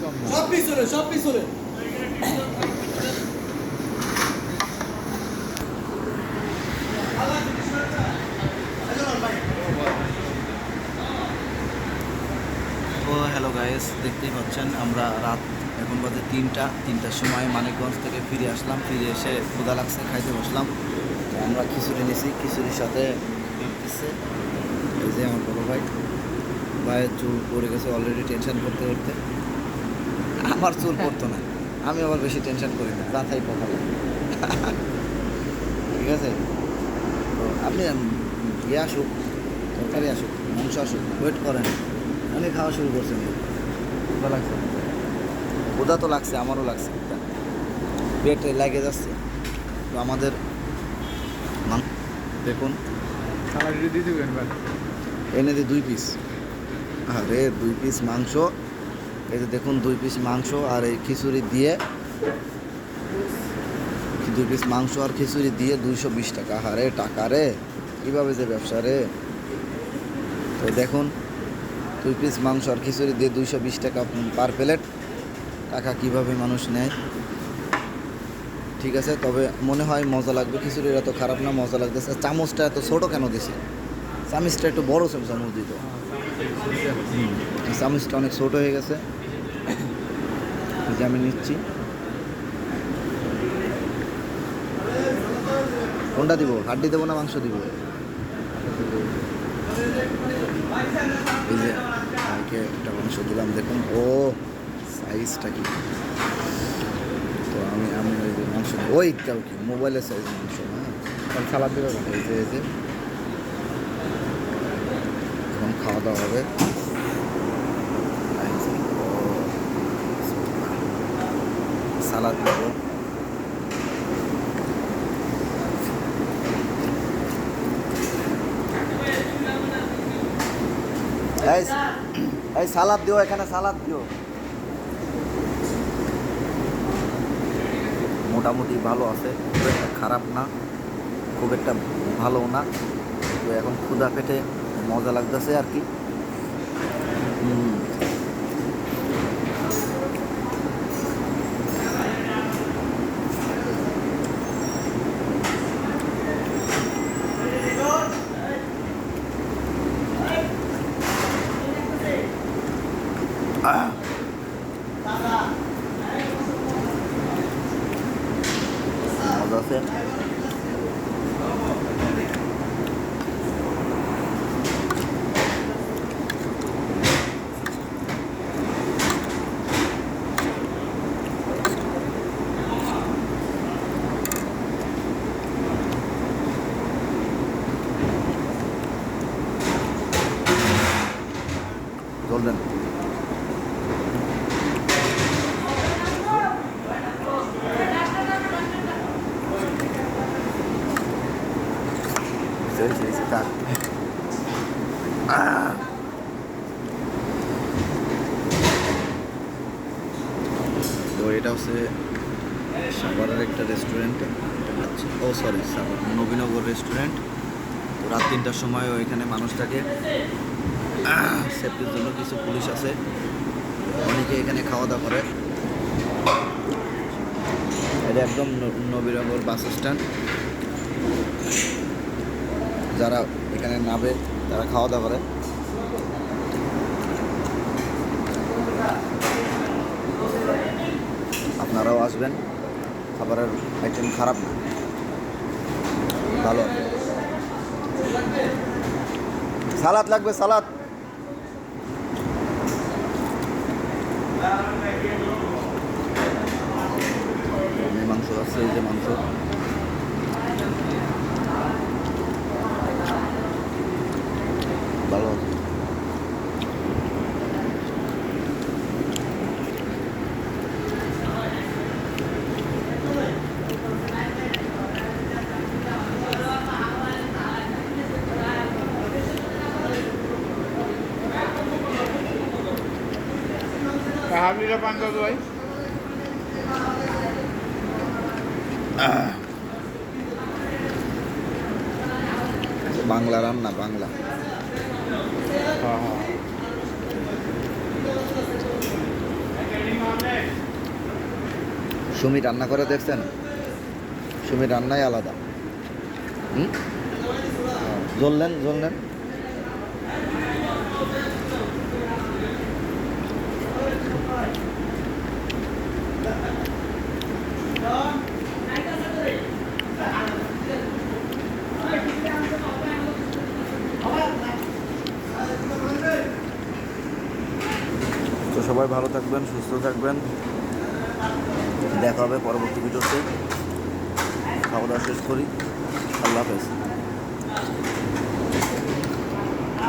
Price সব পিছনে সব পিছনে। হ্যালো গাইস দেখতেই পাচ্ছেন আমরা রাত এখন বাজে তিনটা তিনটার সময় মানিকগঞ্জ থেকে ফিরে আসলাম ফিরে এসে ক্ষুদা লাগছে খাইতে বসলাম। তো আমরা খিচুড়ি নিছি খিচুড়ির সাথে এই যে আমার বড় ভাই। ভাইয়ের চুল পড়ে গেছে অলরেডি টেনশন করতে করতে। আমার চুল পড়তো না। আমি আবার বেশি টেনশন করি না মাথায় পকালে ঠিক আছে? তো আপনি ইয়ে আসুক তরকারি আসুক মাংস আসুক ওয়েট করেন। উনি খাওয়া শুরু করছেন। ক্ষুধা লাগছে? ক্ষুধা তো লাগছে আমারও লাগছে পেটে লাগে যাচ্ছে। তো আমাদের দেখুন। দিয়ে এনে দিই দুই পিস আরে দুই পিস মাংস। এই যে দেখুন দুই পিস মাংস আর এই খিচুড়ি দিয়ে দুই পিস মাংস আর খিচুড়ি দিয়ে দুইশো বিশ টাকা। হারে টাকা রে। কীভাবে যে ব্যবসা রে? তো দেখুন দুই পিস মাংস আর খিচুড়ি দিয়ে দুইশো বিশ টাকা পার প্লেট টাকা কীভাবে মানুষ নেয়? ঠিক আছে তবে মনে হয় মজা লাগবে। খিচুড়ির এত খারাপ না মজা লাগতেছে। চামচটা এত ছোটো কেন দিছে? চামচটা একটু বড় চামচ দিত। এই চামচটা অনেক ছোট হয়ে গেছে। এই আমি নিচ্ছি। কোনটা দিব? হাড্ডি দেবো না মাংস দিব? এই যে ভাইকে একটা মাংস দিলাম দেখুন। ও সাইজটা কি? তো আমি আমি ওই যে মাংস ওইটাও কি মোবাইলের সাইজ মাংস হ্যাঁ সালাদ এই যে এই যে। এখন খাওয়া দাওয়া হবে এই যে, ও, সালাদ নেব। এই সালাদ দিও, এখানে সালাদ দিও। মোটামুটি ভালো আছে, খুব একটা খারাপ না, খুব একটা ভালো না। তো এখন ক্ষুদা পেটে মজা লাগতেছে আর কি হুম। আহ। মজা আছে জল দেন সেই সেই তার তো এটা হচ্ছে সাভারের একটা রেস্টুরেন্ট ও সরি সাভার, নবীনগর রেস্টুরেন্ট তো রাত তিনটার সময় এখানে মানুষ থাকে সেফটির জন্য কিছু পুলিশ আছে। অনেকে এখানে খাওয়া দাওয়া করে। এটা একদম নবীনগর বাস স্ট্যান্ড যারা এখানে নাবে তারা খাওয়া দাওয়া করে। আপনারাও আসবেন। খাবারের আইটেম খারাপ না। ভালো। সালাদ লাগবে, সালাদ। মাংস আছে, এই যে মাংস ভালো আছে হাবলিটা পান কত ভাই। বাংলা রান্না বাংলা। হ্যাঁ হ্যাঁ। সুমি রান্না করে দেখছেন? সুমি রান্নাই আলাদা। হুম? জ্বললেন জ্বললেন সবাই ভালো থাকবেন, সুস্থ থাকবেন। দেখা হবে পরবর্তী ভিডিওতে। খাওয়া দাওয়া শেষ করি। আল্লাহ হাফেজ।